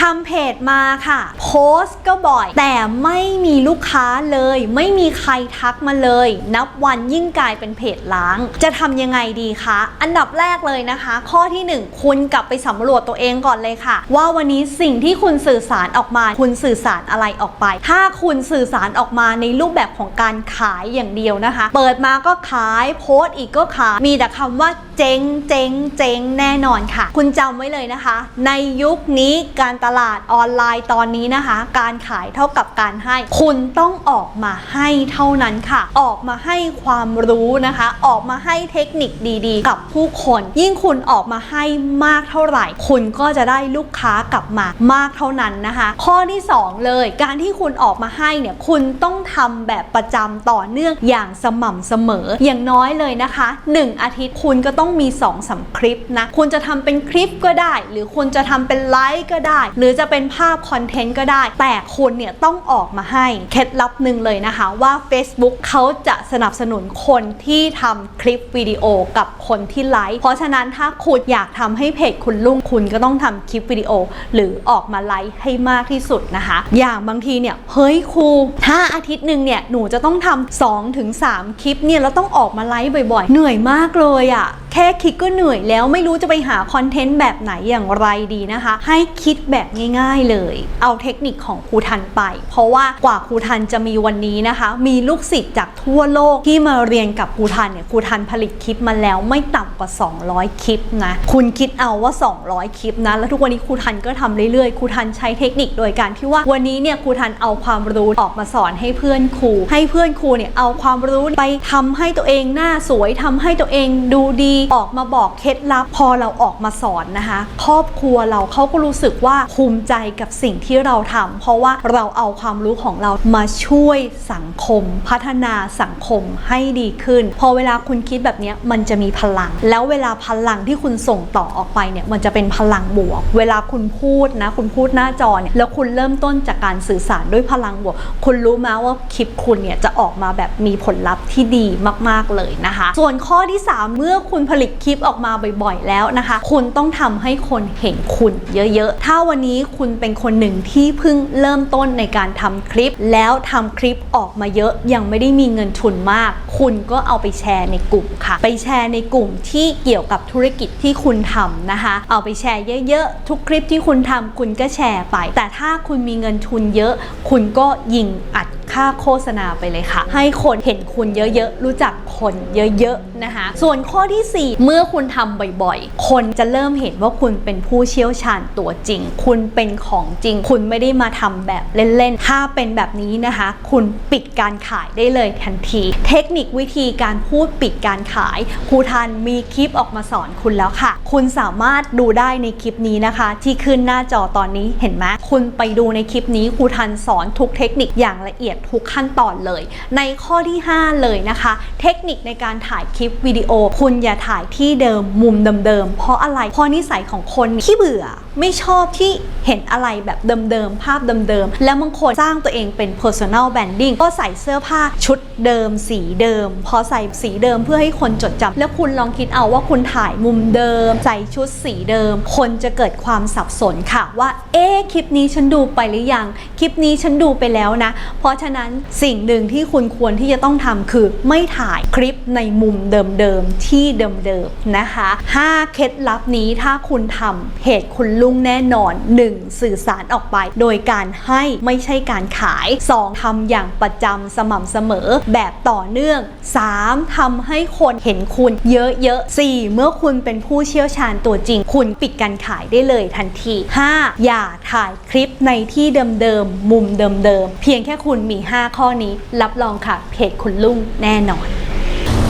ทำเพจมาค่ะ โพสต์ก็บ่อย แต่ไม่มีลูกค้าเลย ไม่มีใครทักมาเลย นับวันยิ่งกลายเป็นเพจล้าง จะทำยังไงดีคะ อันดับแรกเลยนะคะ ข้อที่หนึ่งคุณกลับไปสำรวจตัวเองก่อนเลยค่ะ ว่าวันนี้สิ่งที่คุณสื่อสารออกมา คุณสื่อสารอะไรออกไป ถ้าคุณสื่อสารออกมาในรูปแบบของการขายอย่างเดียวนะคะ เปิดมาก็ขายโพสต์อีกก็ขายมีแต่คำว่า จ๊งเจ๊งเจ๊งแน่นอนค่ะ คุณจำไว้เลยนะคะ ในยุคนี้การตลาดออนไลน์ตอนนี้นะคะ การขายเท่ากับการให้ คุณต้องออกมาให้เท่านั้นค่ะ ออกมาให้ความรู้นะคะ ออกมาให้เทคนิคดีๆ กับผู้คน ยิ่งคุณออกมาให้มากเท่าไหร่ คุณก็จะได้ลูกค้ากลับมามากเท่านั้นนะคะ ข้อที่ 2 เลย การที่คุณออกมาให้เนี่ยคุณต้องทำแบบประจำต่อเนื่องอย่างสม่ำเสมอ อย่างน้อยเลยนะคะ 1 อาทิตย์คุณก็ต้ององมี2อสาคลิปนะ คุณจะทำเป็นคลิปก็ได้ หรือคุณจะทำเป็นไลฟ์ก็ได้ หรือจะเป็นภาพคอนเทนต์ก็ได้ แต่คุณเนี่ยต้องออกมาให้เคล็ดลับหนึ่งเลยนะคะว่า Facebook เขาจะสนับสนุนคนที่ทำคลิปวิดีโอกับคนที่ไลฟ์เพราะฉะนั้นถ้าคุณอยากทำให้เพจคุณรุ่งคุณก็ต้องทำคลิปวิดีโอ หรือออกมาไลฟ์ให้มากที่สุดนะคะ อย่างบางทีเนี่ยเฮ้ยครูถ้าอาทิตย์หนึ่งเนี่ยหนูจะต้องทำ2ถึง3คลิปเนี่ยแล้วต้องออกมาไลฟ์บ่อยๆ เหนื่อยมากเลยอะ่ะแค่คิดก็เหนื่อยแล้วไม่รู้จะไปหาคอนเทนต์แบบไหนอย่างไรดีนะคะ ให้คิดแบบง่ายๆเลย เอาเทคนิคของครูทันไป เพราะว่ากว่าครูทันจะมีวันนี้นะคะ มีลูกศิษย์จากทั่วโลกที่มาเรียนกับครูทันเนี่ยครูทันผลิตคลิปมาแล้วไม่ต่ำกว่า 200 คลิปนะคุณคิดเอาว่า 200 คลิปนะแล้วทุกวันนี้ครูทันก็ทำเรื่อยๆครูทันใช้เทคนิคโดยการที่ว่าวันนี้เนี่ยครูทันเอาความรู้ออกมาสอนให้เพื่อนครู ให้เพื่อนครูเนี่ยเอาความรู้ไปทำให้ตัวเองหน้าสวยทำให้ตัวเองดูดีออกมาบอกเคล็ดลับพอเราออกมาสอนนะคะ ครอบครัวเราเขาก็รู้สึกว่าภูมิใจกับสิ่งที่เราทำเพราะว่าเราเอาความรู้ของเรามาช่วยสังคม พัฒนาสังคมให้ดีขึ้น พอเวลาคุณคิดแบบนี้มันจะมีพลัง แล้วเวลาพลังที่คุณส่งต่อออกไปเนี่ยมันจะเป็นพลังบวก เวลาคุณพูดนะ คุณพูดหน้าจอเนี่ยแล้วคุณเริ่มต้นจากการสื่อสารด้วยพลังบวก คุณรู้ไหมว่าคลิปคุณเนี่ยจะออกมาแบบมีผลลัพธ์ที่ดีมาก ๆเลยนะคะ ส่วนข้อที่ 3 เมื่อคุณผลิตคลิปออกมาบ่อยๆ แล้วนะคะ คุณต้องทำให้คนเห็นคุณเยอะๆ ถ้าวันนี้คุณเป็นคนหนึ่งที่เพิ่งเริ่มต้นในการทำคลิป แล้วทำคลิปออกมาเยอะยังไม่ได้มีเงินทุนมาก คุณก็เอาไปแชร์ในกลุ่มค่ะ ไปแชร์ในกลุ่มที่เกี่ยวกับธุรกิจที่คุณทำนะคะ เอาไปแชร์เยอะๆ ทุกคลิปที่คุณทำคุณก็แชร์ไป แต่ถ้าคุณมีเงินทุนเยอะ คุณก็ยิงอัดค่าโฆษณาไปเลยค่ะ ให้คนเห็นคุณเยอะๆ รู้จักคนเยอะๆ นะคะ ส่วนข้อทีสี่4 เมื่อคุณทำบ่อยๆ คนจะเริ่มเห็นว่าคุณเป็นผู้เชี่ยวชาญตัวจริง คุณเป็นของจริง คุณไม่ได้มาทำแบบเล่นๆ ถ้าเป็นแบบนี้นะคะ คุณปิดการขายได้เลยทันที เทคนิควิธีการพูดปิดการขาย ครูทันมีคลิปออกมาสอนคุณแล้วค่ะ คุณสามารถดูได้ในคลิปนี้นะคะ ที่ขึ้นหน้าจอตอนนี้เห็นไหมคุณไปดูในคลิปนี้ครูทันสอนทุกเทคนิคอย่างละเอียดทุกขั้นตอนเลย ในข้อที่ 5 เลยนะคะ เทคนิคในการถ่ายคลิปวิดีโอคุณอย่าถ่ายที่เดิมมุมเดิมๆเพราะอะไรเพราะนิสัยของคนที่เบื่อไม่ชอบที่เห็นอะไรแบบเดิมๆ ภาพเดิมๆ แล้วบางคนสร้างตัวเองเป็น personal branding ก็ใส่เสื้อผ้าชุดเดิม สีเดิม พอใส่สีเดิมเพื่อให้คนจดจำแล้วคุณลองคิดเอาว่าคุณถ่ายมุมเดิม ใส่ชุดสีเดิม คนจะเกิดความสับสนค่ะว่าเอ๊คลิปนี้ฉันดูไปหรือยัง คลิปนี้ฉันดูไปแล้วนะ เพราะฉะนั้นสิ่งหนึ่งที่คุณควรที่จะต้องทำคือไม่ถ่ายคลิปในมุมเดิมๆ ที่เดิมๆ นะคะ 5 เคล็ดลับนี้ถ้าคุณทำเพจคุณลุ่งแน่นอน 1. สื่อสารออกไป โดยการให้ไม่ใช่การขาย 2. ทำอย่างประจำสม่ำเสมอแบบต่อเนื่อง 3. ทำให้คนเห็นคุณเยอะๆ 4. เมื่อคุณเป็นผู้เชี่ยวชาญตัวจริง คุณปิดการขายได้เลยทันที 5. อย่าถ่ายคลิปในที่เดิมๆมุมเดิมๆเพียงแค่คุณมี 5 ข้อนี้ รับรองค่ะเพจคุณลุ่งแน่นอน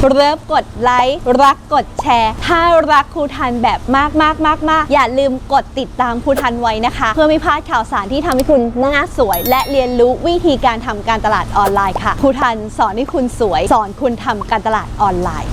เริ่มกดไลค์รักกดแชร์ ถ้ารักครูทันแบบมากมากมากมากอย่าลืมกดติดตามครูทันไว้นะคะ เพื่อไม่พลาดข่าวสารที่ทำให้คุณหน้าสวย และเรียนรู้วิธีการทำการตลาดออนไลน์ค่ะครูทันสอนให้คุณสวย สอนคุณทำการตลาดออนไลน์